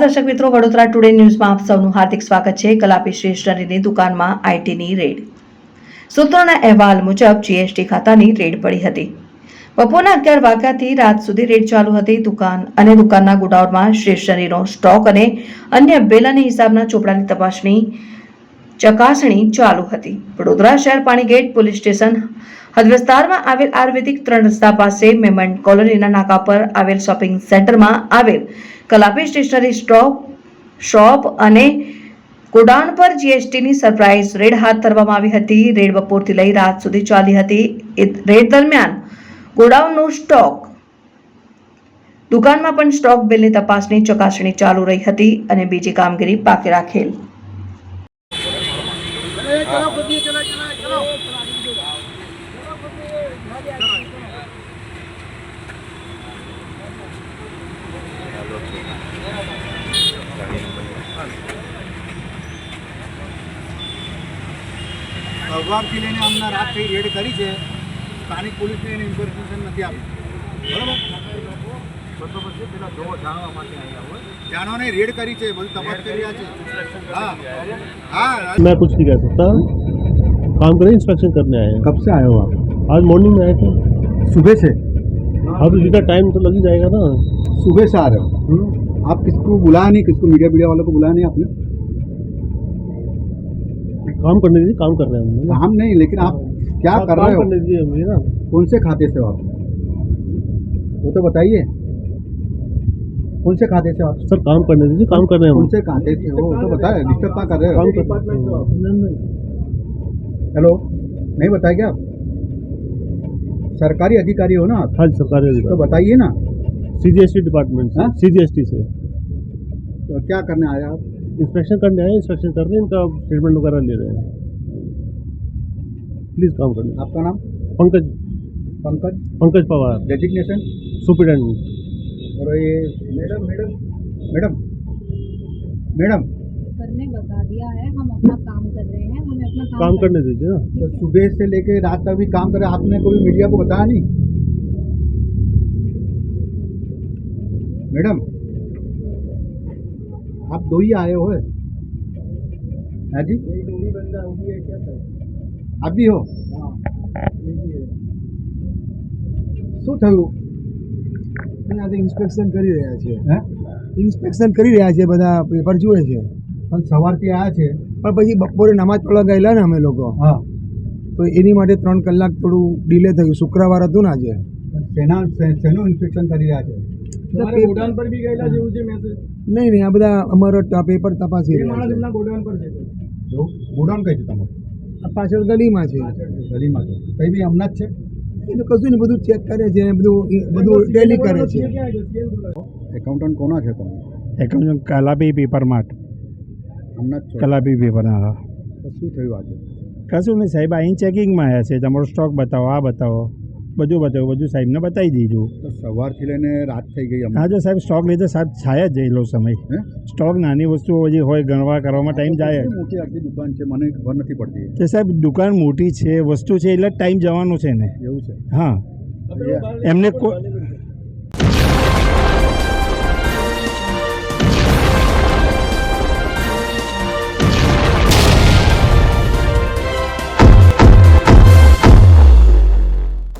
દર્શક મિત્રો, વડોદરા ટુડે ન્યૂઝમાં આપ સૌનું હાર્દિક સ્વાગત છે. કલાપી સ્ટેશનરીની દુકાનમાં આઈટીની રેડ. સૂત્રોના અહેવાલ મુજબ જીએસટી ખાતાની રેડ પડી હતી. બપોરના અગિયાર વાગ્યાથી રાત સુધી રેડ ચાલુ હતી. દુકાન અને દુકાનના ગોડાઉનમાં સ્ટેશનરીનો સ્ટોક અને અન્ય બિલ અને હિસાબના ચોપડાની તપાસણી ચકાસણી ચાલુ હતી. વડોદરા શહેર પાણીગેટ પોલીસ સ્ટેશન હદ વિસ્તારમાં આવેલ આયુર્વેદિક ત્રણ રસ્તા પાસે મેમન કોલોનીના નાકા પર આવેલ શોપિંગ સેન્ટરમાં આવેલ કલાપી સ્ટેશનરી સ્ટોક શોપ અને ગોડાઉન પર જીએસટીની સરપ્રાઇઝ રેડ હાથ ધરવામાં આવી હતી. રેડ બપોરથી લઈ રાત સુધી ચાલી હતી. રેડ દરમિયાન ગોડાઉનનું સ્ટોક, દુકાનમાં પણ સ્ટોક બિલની તપાસની ચકાસણી ચાલુ રહી હતી અને બીજી કામગીરી બાકી રાખેલ. સવારથી લઈને હમણાં રાત થઈ રેડ કરી છે સ્થાનિક પોલીસને એને ઇન્ફોર્મેશન નથી આપી બરોબર બંદોબસ્ત છે પેલા જોવો જાણવા માટે અહીંયા હોય જાણો નહીં રેડ કરી છે બધું તપાસ કરી રહ્યા છે હા હા मैं कुछ नहीं कह सकता काम करें इंस्पेक्शन करने आए हैं कब से आए हो आप आज मॉर्निंग में आए थे सुबह से हाँ तो जितना टाइम तो लग ही जाएगा ना सुबह से आ रहे हो। आप किसको बुलाया नहीं किसको मीडिया मीडिया वालों को बुलाया नहीं आपने? काम करने दीजिए काम कर रहे हैं हम काम नहीं लेकिन आप क्या हाँ, कर रहे हो? करने दीजिए ना? कौन से खाते से आप? वो तो बताइए। कौन से खाते से आप? सर काम करने दीजिए काम कर रहे हैं कौन से खाते से हो? वो तो बताए डिस्टर्ब क्या कर रहे काम हो। कर हेलो नहीं बताया क्या आप? सरकारी अधिकारी हो ना आप? हाँ सरकारी तो अधिकारी बताइए ना। C G S T department से हाँ? सी जी एस टी से। तो क्या करने आए आप? इंस्पेक्शन करने आए इंस्पेक्शन कर रहे हैं इनका स्टेटमेंट वगैरह ले रहे हैं। प्लीज़ काम करने। आपका नाम? पंकज। पंकज? पंकज पवार। डेजिग्नेशन सुप्रिटेंडेंट और ये madam madam madam madam. Sir ने बता दिया है हम अपना काम कर रहे हैं हमें अपना काम, काम करने दीजिए ना। तो सुबह से लेके रात तक भी काम करे आपने कोई मीडिया को बताया नहीं? मैडम आप दो ही आए हो है हाँ जी आप भी हो શું થયું આજે ઇન્સ્પેક્શન કરી રહ્યા છે હે ઇન્સ્પેક્શન કરી રહ્યા છે બધા પેપર જુએ છે પણ સવારથી આવ્યા છે પણ પછી બપોરે નમાજ પડવા ગયેલા ને અમે લોકો હા તો એની માટે ત્રણ કલાક થોડું ડિલે થયું શુક્રવાર હતું ને આજે શેના શે- શેનું ઇન્સ્પેક્શન કરી રહ્યા છે ગોડાઉન પર બી ગયેલા જેવું છે મેસેજ નહીં નહીં આ બધા અમારો પેપર તપાસી રહ્યા છે. ગોડાઉન પર છે ગોડાઉન કઈ છે તમારું? આ પાછળ ગલીમાં છે. ગલીમાં છે. કઈ બી હમણાં જ છે? એ તો કશું નહીં બધું ચેક કરે છે બધું બધું ડેલી કરે છે. એકાઉન્ટન્ટ કોના છે તમે? એકાઉન્ટ કલાબી પેપર માર્ટ હમણાં જ કલાબી પેપર હા તો શું થયું આજે? કશું નહીં સાહેબ અહીં ચેકિંગમાં આવ્યા છે. તમારો સ્ટોક બતાવો આ બતાવો. બધું બતાવો બધું સાહેબને બતાવી દીધું. તો સવારથી લઈને રાત થઈ ગઈ હા જો સાહેબ સ્ટોક લીધે સાહેબ થાય જ એટલો સમય. હે? સ્ટોક નાની વસ્તુઓ જે હોય ગણવા કરવામાં ટાઈમ જાય. મોટી આટલી દુકાન છે મને ખબર નથી પડતી. તે સાહેબ દુકાન મોટી છે વસ્તુ છે એટલે ટાઈમ જવાનો છે ને. એવું છે. હા. એમને કો